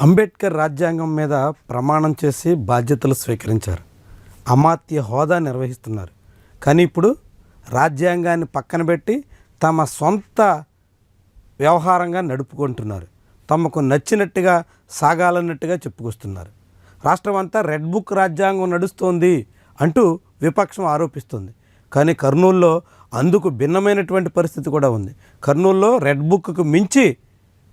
అంబేద్కర్ రాజ్యాంగం మీద ప్రమాణం చేసి బాధ్యతలు స్వీకరించారు. అమాత్య హోదా నిర్వహిస్తున్నారు. కానీ ఇప్పుడు రాజ్యాంగాన్ని పక్కన పెట్టి తమ సొంత వ్యవహారంగా నడుపుకుంటున్నారు. తమకు నచ్చినట్టుగా సాగాలన్నట్టుగా చెప్పుకొస్తున్నారు. రాష్ట్రం అంతా రెడ్ బుక్ రాజ్యాంగం నడుస్తోంది అంటూ విపక్షం ఆరోపిస్తుంది. కానీ కర్నూలులో అందుకు భిన్నమైనటువంటి పరిస్థితి కూడా ఉంది. కర్నూలులో రెడ్ బుక్కు మించి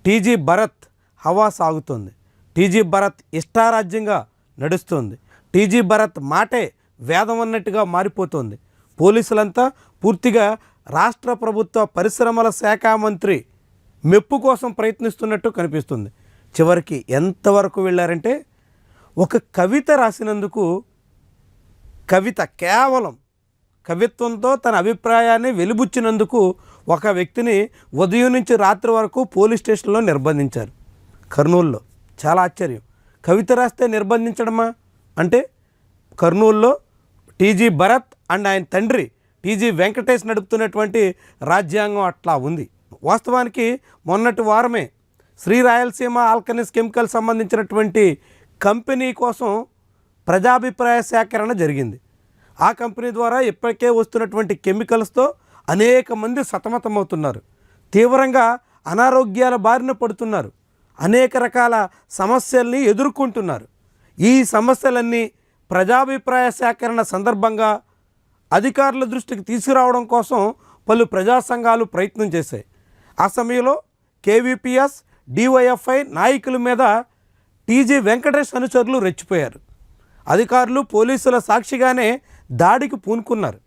టీజీ భరత్ హవా సాగుతోంది. టీజీ భరత్ ఇష్టారాజ్యంగా నడుస్తుంది. టీజీ భరత్ మాటే వేదం అన్నట్టుగా మారిపోతుంది. పోలీసులంతా పూర్తిగా రాష్ట్ర ప్రభుత్వ పరిశ్రమల శాఖ మంత్రి మెప్పు కోసం ప్రయత్నిస్తున్నట్టు కనిపిస్తుంది. చివరికి ఎంతవరకు వెళ్ళారంటే ఒక కవిత రాసినందుకు కవిత కేవలం కవిత్వంతో తన అభిప్రాయాన్ని వెలిబుచ్చినందుకు ఒక వ్యక్తిని ఉదయం నుంచి రాత్రి వరకు పోలీస్ స్టేషన్లో నిర్బంధించారు. కర్నూలులో చాలా ఆశ్చర్యం. కవిత రాస్తే నిర్బంధించడమా? అంటే కర్నూలులో టీజీ భరత్ అండ్ ఆయన తండ్రి టీజీ వెంకటేష్ నడుపుతున్నటువంటి రాజ్యాంగం అట్లా ఉంది. వాస్తవానికి మొన్నటి వారమే శ్రీ రాయలసీమ ఆల్కనిస్ కెమికల్ సంబంధించినటువంటి కంపెనీ కోసం ప్రజాభిప్రాయ సేకరణ జరిగింది. ఆ కంపెనీ ద్వారా ఇప్పటికే వస్తున్నటువంటి కెమికల్స్తో అనేక మంది సతమతమవుతున్నారు. తీవ్రంగా అనారోగ్యాల బారిన పడుతున్నారు. అనేక రకాల సమస్యల్ని ఎదుర్కొంటున్నారు. ఈ సమస్యలన్నీ ప్రజాభిప్రాయ సేకరణ సందర్భంగా అధికారుల దృష్టికి తీసుకురావడం కోసం పలు ప్రజా సంఘాలు ప్రయత్నం చేశాయి. ఆ సమయంలో కేవీపీఎస్ డివైఎఫ్ఐ నాయకుల మీద టీజీ వెంకటేష్ అనుచరులు రెచ్చిపోయారు. అధికారులు పోలీసుల సాక్షిగానే దాడికి పూనుకున్నారు.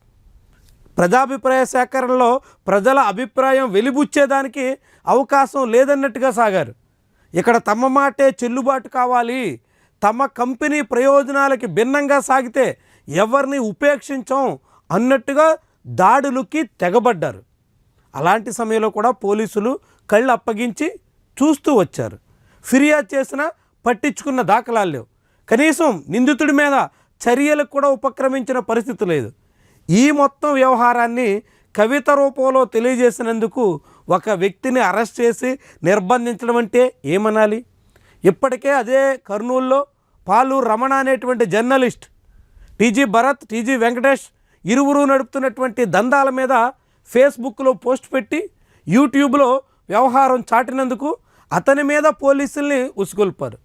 ప్రజాభిప్రాయ సేకరణలో ప్రజల అభిప్రాయం వెలిబుచ్చేదానికి అవకాశం లేదన్నట్టుగా సాగారు. ఇక్కడ తమ మాటే చెల్లుబాటు కావాలి. తమ కంపెనీ ప్రయోజనాలకి భిన్నంగా సాగితే ఎవరిని ఉపేక్షించం అన్నట్టుగా దాడులకి తెగబడ్డారు. అలాంటి సమయంలో కూడా పోలీసులు కళ్ళు అప్పగించి చూస్తూ వచ్చారు. ఫిర్యాదు చేసినా పట్టించుకున్న దాఖలాలు లేవు. కనీసం నిందితుడి మీద చర్యలకు కూడా ఉపక్రమించిన పరిస్థితి లేదు. ఈ మొత్తం వ్యవహారాన్ని కవిత రూపంలో తెలియజేసినందుకు ఒక వ్యక్తిని అరెస్ట్ చేసి నిర్బంధించడం అంటే ఏమనాలి? ఇప్పటికే అదే కర్నూలులో పాలు రమణ అనేటువంటి journalist TG Bharat TG Venkatesh ఇరువురు నడుపుతున్నటువంటి దందాల మీద ఫేస్బుక్లో పోస్ట్ పెట్టి యూట్యూబ్లో వ్యవహారం చాటినందుకు అతని మీద పోలీసుల్ని ఉసుగొల్పారు.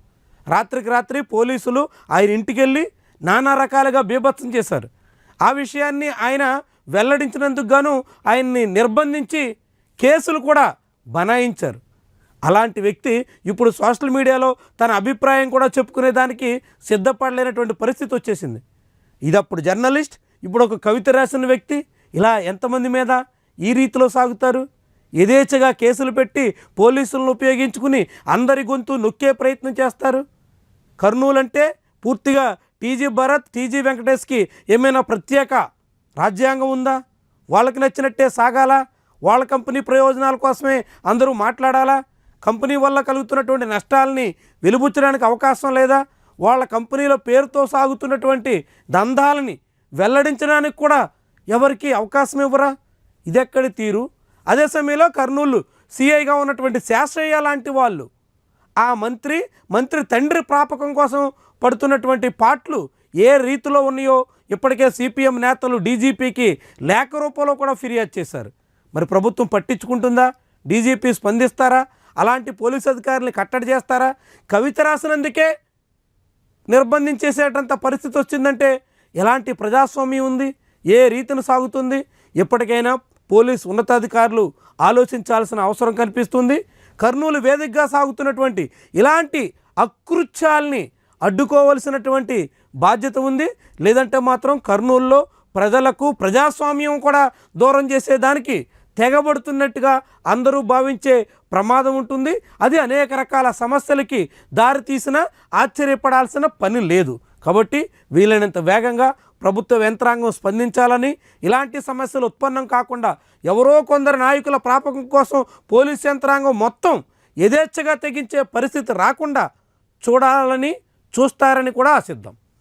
రాత్రికి రాత్రి పోలీసులు ఆయన ఇంటికి వెళ్ళి నానా రకాలుగా బీభత్సం చేశారు. ఆ విషయాన్ని ఆయన వెల్లడించినందుకు గాను ఆయన్ని నిర్బంధించి కేసులు కూడా బనాయించారు. అలాంటి వ్యక్తి ఇప్పుడు సోషల్ మీడియాలో తన అభిప్రాయం కూడా చెప్పుకునేదానికి సిద్ధపడలేనటువంటి పరిస్థితి వచ్చేసింది. ఇది అప్పుడు జర్నలిస్ట్ ఇప్పుడు ఒక కవిత రాసిన వ్యక్తి ఇలా ఎంతమంది మీద ఈ రీతిలో సాగుతారు? యథేచ్ఛగా కేసులు పెట్టి పోలీసులను ఉపయోగించుకుని అందరి గొంతు నొక్కే ప్రయత్నం చేస్తారు? కర్నూలు అంటే పూర్తిగా టీజీ భరత్ టీజీ వెంకటేష్కి ఏమైనా ప్రత్యేక రాజ్యాంగం ఉందా? వాళ్ళకి నచ్చినట్టే సాగాలా? వాళ్ళ కంపెనీ ప్రయోజనాల కోసమే అందరూ మాట్లాడాలా? కంపెనీ వల్ల కలుగుతున్నటువంటి నష్టాలని వెలుబుచ్చడానికి అవకాశం లేదా? వాళ్ళ కంపెనీలో పేరుతో సాగుతున్నటువంటి దందాలని వెల్లడించడానికి కూడా ఎవరికి అవకాశం ఇవ్వరా? ఇదెక్కడి తీరు? అదే సమయంలో కర్నూలు సిఐగా ఉన్నటువంటి శాస్త్రయ్య లాంటి వాళ్ళు ఆ మంత్రి మంత్రి తండ్రి ప్రాపకం కోసం పడుతున్నటువంటి పాటలు ఏ రీతిలో ఉన్నాయో ఇప్పటికే సిపిఎం నేతలు డీజీపీకి లేఖ రూపంలో కూడా ఫిర్యాదు చేశారు. మరి ప్రభుత్వం పట్టించుకుంటుందా? డీజీపీ స్పందిస్తారా? అలాంటి పోలీస్ అధికారులను కట్టడి చేస్తారా? కవిత రాసినందుకే నిర్బంధించేసేటంత పరిస్థితి వచ్చిందంటే ఎలాంటి ప్రజాస్వామ్యం ఉంది? ఏ రీతిని సాగుతుంది? ఎప్పటికైనా పోలీస్ ఉన్నతాధికారులు ఆలోచించాల్సిన అవసరం కనిపిస్తుంది కర్నూలు వేదికగా సాగుతున్నటువంటి ఇలాంటి అకృత్యాల్ని అడ్డుకోవలసినటువంటి బాధ్యత ఉంది. లేదంటే మాత్రం కర్నూలులో ప్రజలకు ప్రజాస్వామ్యం కూడా దూరం చేసేదానికి తెగబడుతున్నట్టుగా అందరూ భావించే ప్రమాదం ఉంటుంది. అది అనేక రకాల సమస్యలకి దారితీసిన ఆశ్చర్యపడాల్సిన పని లేదు. కాబట్టి వీలైనంత వేగంగా ప్రభుత్వ యంత్రాంగం స్పందించాలని ఇలాంటి సమస్యలు ఉత్పన్నం కాకుండా ఎవరో కొందరు నాయకుల ప్రాపకం కోసం పోలీస్ యంత్రాంగం మొత్తం యథేచ్ఛగా తెగించే పరిస్థితి రాకుండా చూడాలని చూస్తారని కూడా ఆశిద్దాం.